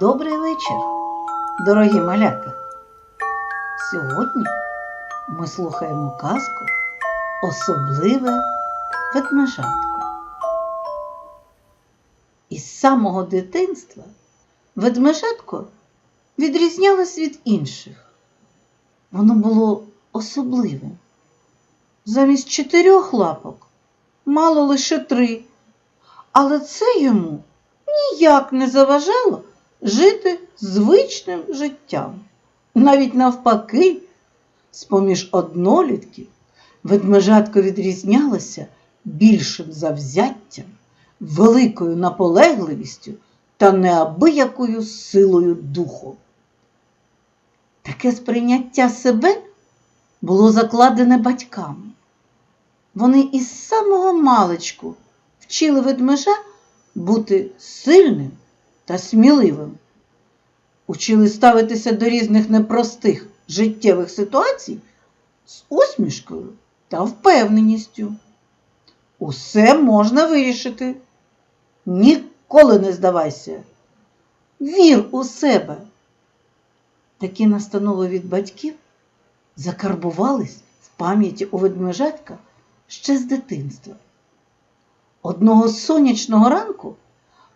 Добрий вечір, дорогі малята. Сьогодні ми слухаємо казку Особливе ведмежатко. Із самого дитинства ведмежатко відрізнялось від інших. Воно було особливим. Замість чотирьох лапок мало лише три, але це йому ніяк не заважало жити звичним життям. Навіть навпаки, з-поміж однолітків ведмежатко відрізнялося більшим завзяттям, великою наполегливістю та неабиякою силою духу. Таке сприйняття себе було закладене батьками. Вони із самого маличку вчили ведмежа бути сильним та сміливим. Учили ставитися до різних непростих життєвих ситуацій з усмішкою та впевненістю. Усе можна вирішити. Ніколи не здавайся. Вір у себе. Такі настанови від батьків закарбувались в пам'яті у ведмежатка ще з дитинства. Одного сонячного ранку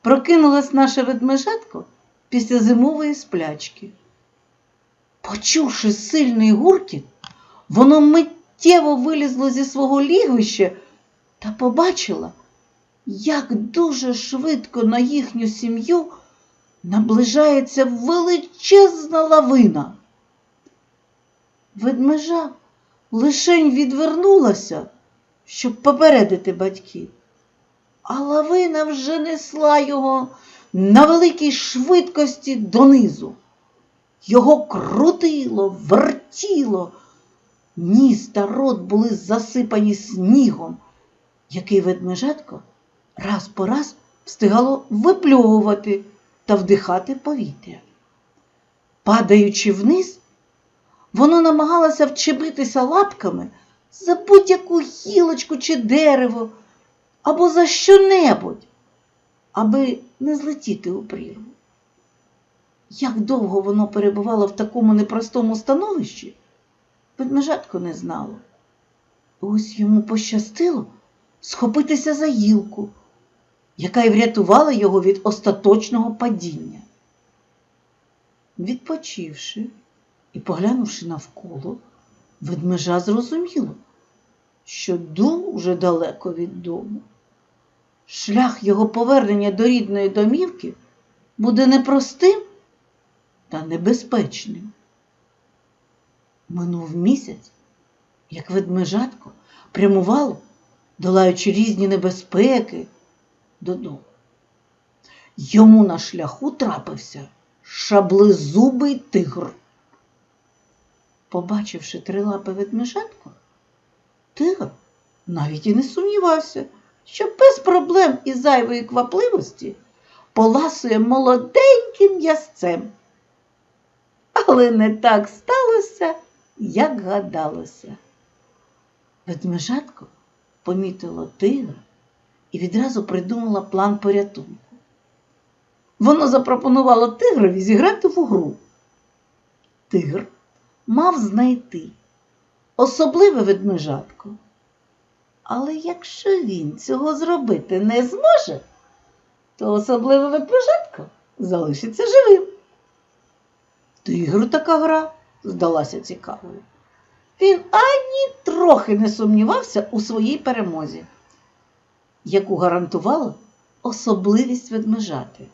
прокинулось наше ведмежатко після зимової сплячки. Почувши сильний гуркіт, воно миттєво вилізло зі свого лігвища та побачила, як дуже швидко на їхню сім'ю наближається величезна лавина. Ведмежа лишень відвернулася, щоб попередити батьків а лавина вже несла його на великій швидкості донизу. Його крутило, вертіло. Ніс та рот були засипані снігом, який ведмежатко раз по раз встигало випльовувати та вдихати повітря. Падаючи вниз, воно намагалося вчепитися лапками за будь-яку гілочку чи дерево або за що-небудь, аби не злетіти у прірву. Як довго воно перебувало в такому непростому становищі, ведмежатко не знало. Ось йому пощастило схопитися за гілку, яка й врятувала його від остаточного падіння. Відпочивши і поглянувши навколо, ведмежа зрозуміло, що дуже далеко від дому. Шлях його повернення до рідної домівки буде непростим та небезпечним. Минув місяць, як ведмежатко прямувало, долаючи різні небезпеки додому. Йому на шляху трапився шаблезубий тигр. Побачивши трилапе ведмежатко, тигр навіть і не сумнівався, що без проблем і зайвої квапливості поласує молоденьким ясцем. Але не так сталося, як гадалося. Ведмежатко помітило тигра і відразу придумала план порятунку. Воно запропонувало тигрові зіграти в гру. Тигр мав знайти особливе ведмежатко. Але якщо він цього зробити не зможе, то особливе ведмежатко залишиться живим. Тигру така гра здалася цікавою. Він ані трохи не сумнівався у своїй перемозі, яку гарантувала особливість ведмежати.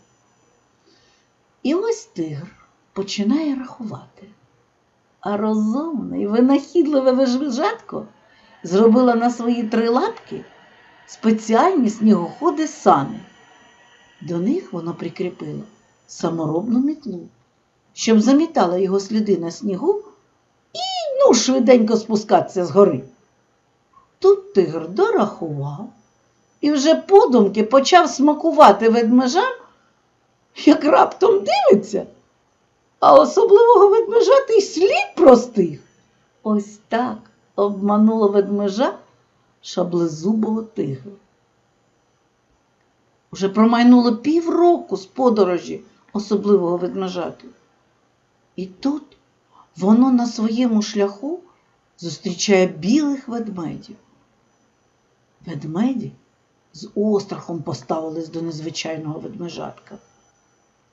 І ось тигр починає рахувати. А розумне і винахідливе ведмежатко зробила на свої три лапки спеціальні снігоходи сани. До них воно прикріпило саморобну мітлу, щоб замітала його сліди на снігу і ну швиденько спускатися з гори. Тут тигр дорахував і вже подумки почав смакувати ведмежам, як раптом дивиться, а особливого ведмежа й слід простих. Ось так обмануло ведмежа шаблезубого тигра. Уже промайнуло півроку з подорожі особливого ведмежати. І тут воно на своєму шляху зустрічає білих ведмедів. Ведмеді з острахом поставились до незвичайного ведмежатка.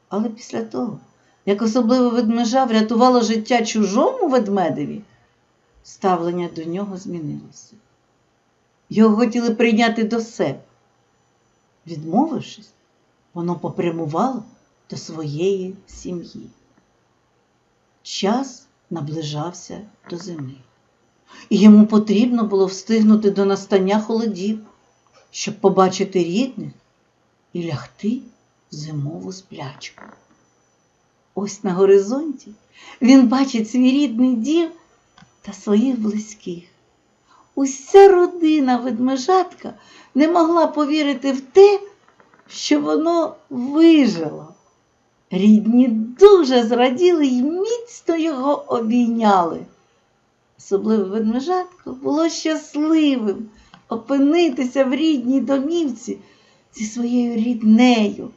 Але після того, як особливе ведмежа врятувало життя чужому ведмедеві, ставлення до нього змінилося. Його хотіли прийняти до себе. Відмовившись, воно попрямувало до своєї сім'ї. Час наближався до зими, і йому потрібно було встигнути до настання холодів, щоб побачити рідних і лягти в зимову сплячку. Ось на горизонті він бачить свій рідний дім та своїх близьких. Уся родина ведмежатка не могла повірити в те, що воно вижило. Рідні дуже зраділи й міцно його обійняли. Особливо ведмежатко було щасливим опинитися в рідній домівці зі своєю ріднею,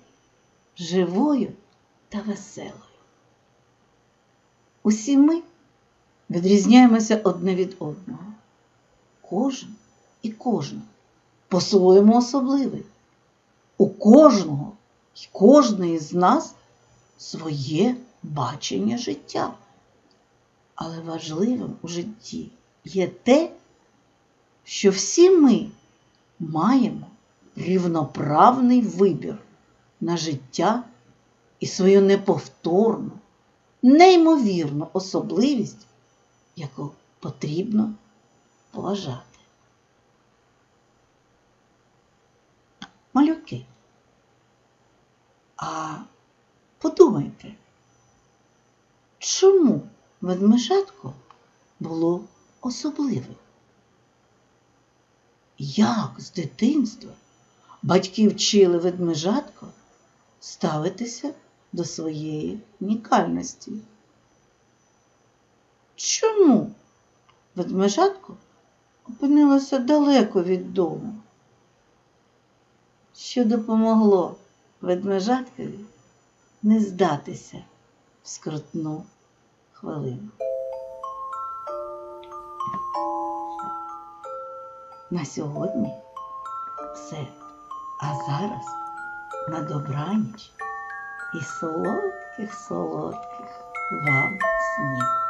живою та веселою. Усі ми відрізняємося одне від одного. Кожен і кожна по-своєму особливий. У кожного і кожної з нас своє бачення життя. Але важливим у житті є те, що всі ми маємо рівноправний вибір на життя і свою неповторну, неймовірну особливість, яку потрібно поважати. Малюки. А подумайте, чому ведмежатко було особливим? Як з дитинства батьки вчили ведмежатко ставитися до своєї унікальності? Чому ведмежатко опинилося далеко від дому? Що допомогло ведмежаткові не здатися в скрутну хвилину. На сьогодні все. А зараз на добраніч і солодких солодких вам снів.